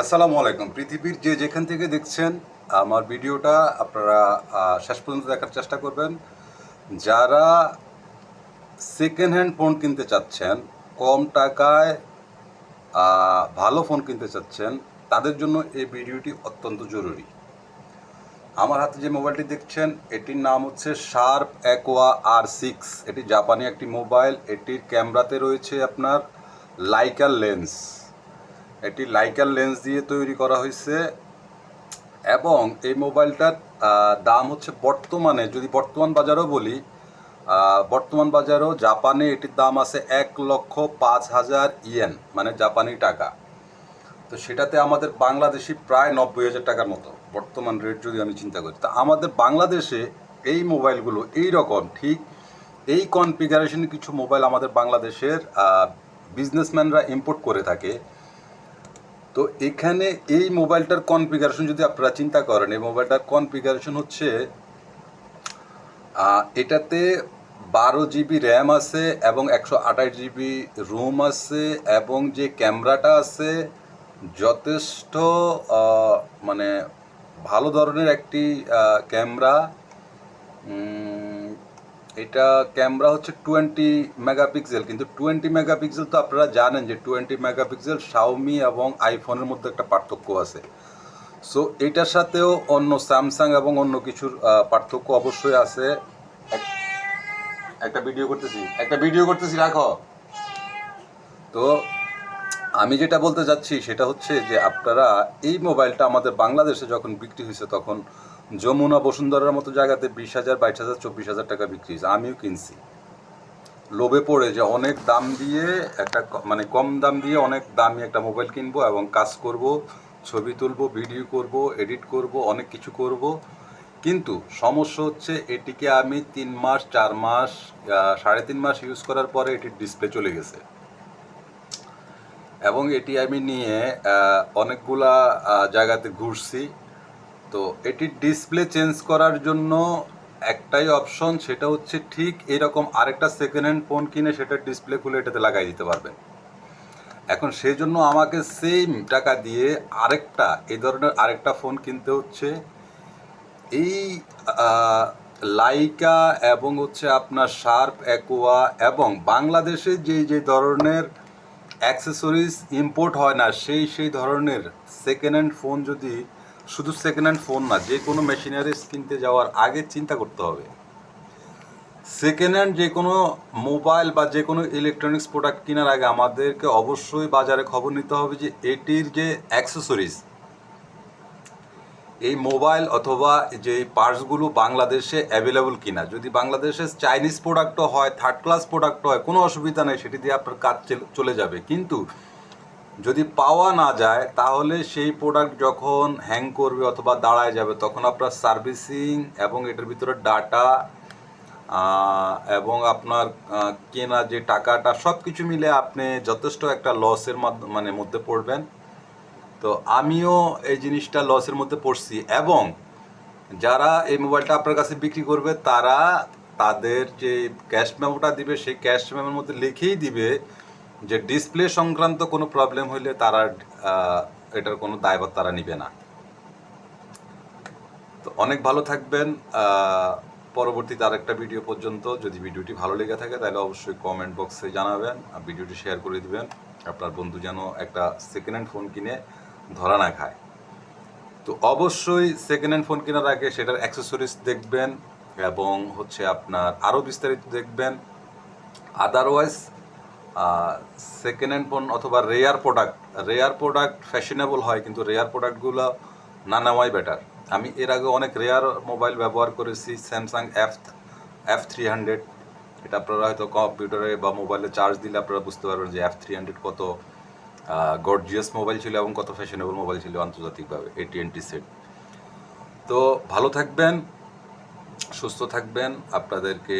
আসসালামু আলাইকুম। পৃথিবীর যে যেখান থেকে দেখছেন, আমার ভিডিওটা আপনারা শেষ পর্যন্ত দেখার চেষ্টা করবেন। যারা সেকেন্ড হ্যান্ড ফোন কিনতে চাচ্ছেন, কম টাকায় ভালো ফোন কিনতে চাচ্ছেন, তাদের জন্য এই ভিডিওটি অত্যন্ত জরুরি। আমার হাতে যে মোবাইলটি দেখছেন, এটির নাম হচ্ছে শার্প অ্যাকোয়া আর সিক্স এটি জাপানি একটি মোবাইল, এটির ক্যামেরাতে রয়েছে আপনার লাইকার লেন্স এটি লাইকার লেন্স দিয়ে তৈরি করা হয়েছে। এবং এই মোবাইলটার দাম হচ্ছে বর্তমানে, যদি বর্তমান বাজারও বলি বর্তমান বাজারও জাপানে এটির দাম আছে এক লক্ষ পাঁচ হাজার ইয়েন মানে জাপানি টাকা। তো সেটাতে আমাদের বাংলাদেশি প্রায় নব্বই হাজার টাকার মতো, বর্তমান রেট যদি আমি চিন্তা করি। তা আমাদের বাংলাদেশে এই মোবাইলগুলো এই রকম ঠিক এই কনফিগারেশনের কিছু মোবাইল আমাদের বাংলাদেশের বিজনেসম্যানরা ইম্পোর্ট করে থাকে। তো এখানে এই মোবাইলটার কনফিগারেশন যদি আপনারা চিন্তা করেন, এই মোবাইলটার কনফিগারেশন হচ্ছে এটাতে বারো জিবি র্যাম আছে এবং একশো আঠাশ জিবি রুম আছে এবং যে ক্যামেরাটা আছে যথেষ্ট মানে ভালো ধরনের একটি ক্যামেরা এটা ক্যামেরা হচ্ছে টোয়েন্টি মেগাপিক্সেল, কিন্তু টোয়েন্টি মেগাপিক্সেল তো আপনারা জানেন যে টোয়েন্টি মেগাপিক্সেল শাওমি এবং আইফোনের মধ্যে একটা পার্থক্য আছে। সো এটার সাথেও অন্য স্যামসাং এবং অন্য কিছুর পার্থক্য অবশ্যই আছে। একটা ভিডিও করতেছি, একটা ভিডিও করতেছি, রাখো। তো, আমি যেটা বলতে চাচ্ছি সেটা হচ্ছে যে আপনারা এই মোবাইলটা আমাদের বাংলাদেশে যখন বিক্রি হয়েছে তখন যমুনা বসুন্ধরার মতো জায়গাতে বিশ হাজার, বাইশ হাজার, চব্বিশ হাজার টাকা বিক্রি হয়েছে। আমিও কিনছি। লোভে পড়ে যে অনেক দাম দিয়ে একটা মানে কম দাম দিয়ে অনেক দামি একটা মোবাইল কিনবো এবং কাজ করব, ছবি তুলব, ভিডিও করব, এডিট করব, অনেক কিছু করব। কিন্তু সমস্যা হচ্ছে এটিকে আমি তিন মাস, চার মাস সাড়ে তিন মাস ইউজ করার পরে এটির ডিসপ্লে চলে গেছে। এবং এটি আমি নিয়ে অনেকগুলা জায়গাতে ঘুরছি। তো এটির ডিসপ্লে চেঞ্জ করার জন্য একটাই অপশন সেটা হচ্ছে ঠিক এরকম আরেকটা সেকেন্ড হ্যান্ড ফোন কিনে সেটার ডিসপ্লে খুলে এটাতে লাগাই দিতে পারবেন। এখন সেই জন্য আমাকে সেম টাকা দিয়ে আরেকটা, এই ধরনের আরেকটা ফোন কিনতে হচ্ছে। এই লাইকা এবং হচ্ছে আপনার শার্প অ্যাকোয়া এবং বাংলাদেশে যে যে ধরনের অ্যাক্সেসরিজ ইম্পোর্ট হয় না, সেই সেই ধরনের সেকেন্ড হ্যান্ড ফোন যদি শুধু সেকেন্ড হ্যান্ড ফোন না, যে কোনো মেশিনারিজ কিনতে যাওয়ার আগে চিন্তা করতে হবে। সেকেন্ড হ্যান্ড যে কোনো মোবাইল বা যে কোনো ইলেকট্রনিক্স প্রোডাক্ট কেনার আগে আমাদেরকে অবশ্যই বাজারে খবর নিতে হবে যে এটির যে অ্যাক্সেসরিজ এই মোবাইল অথবা যে পার্টসগুলো বাংলাদেশে অ্যাভেলেবল কিনা। যদি বাংলাদেশে চাইনিজ প্রোডাক্টও হয় থার্ড ক্লাস প্রোডাক্ট হয়, কোনো অসুবিধা নেই, সেটি দিয়ে আপনার কাজ চল- চলে যাবে। কিন্তু যদি পাওয়া না যায়, তাহলে সেই প্রোডাক্ট যখন হ্যাং করবে অথবা দাঁড়ায় যাবে, তখন আপনার সার্ভিসিং এবং এটার ভিতরে ডাটা এবং আপনার কেনা যে টাকাটা সব কিছু মিলে আপনি যথেষ্ট একটা লসের মানে মধ্যে পড়বেন। তো আমিও এই জিনিসটা লসের মধ্যে পড়ছি এবং যারা এই মোবাইলটা আপনার কাছে বিক্রি করবে, তারা তাদের যে ক্যাশ মেমোটা দিবে, সেই ক্যাশ মেমোর মধ্যে লিখেই দিবে যে ডিসপ্লে সংক্রান্ত কোনো প্রবলেম হইলে তারা এটার কোনো দায়ভার তারা নিবে না। তো অনেক ভালো থাকবেন পরবর্তীতে আরেকটা ভিডিও পর্যন্ত। যদি ভিডিওটি ভালো লেগে থাকে, তাহলে অবশ্যই কমেন্ট বক্সে জানাবেন আর ভিডিওটি শেয়ার করে দিবেন। আপনার বন্ধু যেন একটা সেকেন্ড হ্যান্ড ফোন কিনে, ধরা না খায়। তো অবশ্যই সেকেন্ড হ্যান্ড ফোন কেনার আগে সেটার অ্যাক্সেসরিজ দেখবেন এবং হচ্ছে আপনার আরও বিস্তারিত দেখবেন। আদারওয়াইজ সেকেন্ড হ্যান্ড ফোন অথবা rare product rare product fashionable হয়, কিন্তু রেয়ার প্রোডাক্টগুলো না নেওয়াই বেটার আমি এর আগে অনেক রেয়ার মোবাইল ব্যবহার করেছি Samsung F F three hundred এটা আপনারা হয়তো কম্পিউটারে বা মোবাইলে চার্জ দিলে আপনারা বুঝতে পারবেন যে এফ থ্রি হান্ড্রেড কত গর্জিয়াস মোবাইল ছিল এবং কত ফ্যাশনেবল মোবাইল ছিল আন্তর্জাতিকভাবে এটিএনটি সেট তো ভালো থাকবেন, সুস্থ থাকবেন, আপনাদেরকে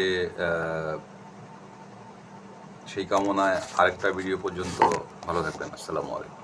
সেই কামনায় আরেকটা ভিডিও পর্যন্ত ভালো থাকবেন। আসসালামু আলাইকুম।